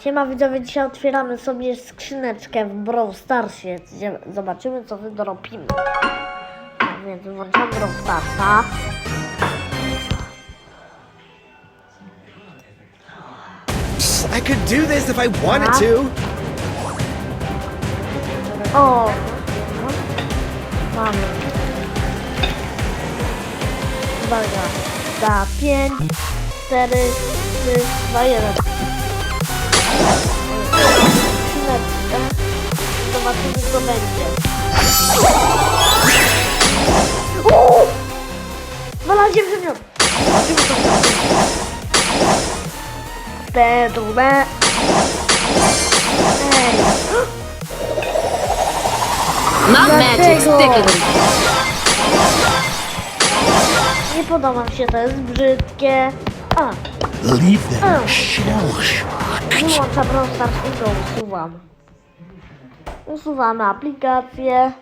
Siema widzowie, dzisiaj otwieramy sobie skrzyneczkę w Brawl Starsie, zobaczymy co wydropimy. Tak więc włączamy Brawl Starsa. I could do this if I wanted to. O! Mamy. Uwaga. Za 5, 4, 3, 2, 1. Co będzie. Znalazłem przedmiot. Trudne. Ej. Than Nie podoba mi się, to jest brzydkie. A, Leave them shell shocked. wyłączam Brawl Stars i go usuwam. Usuwamy aplikację.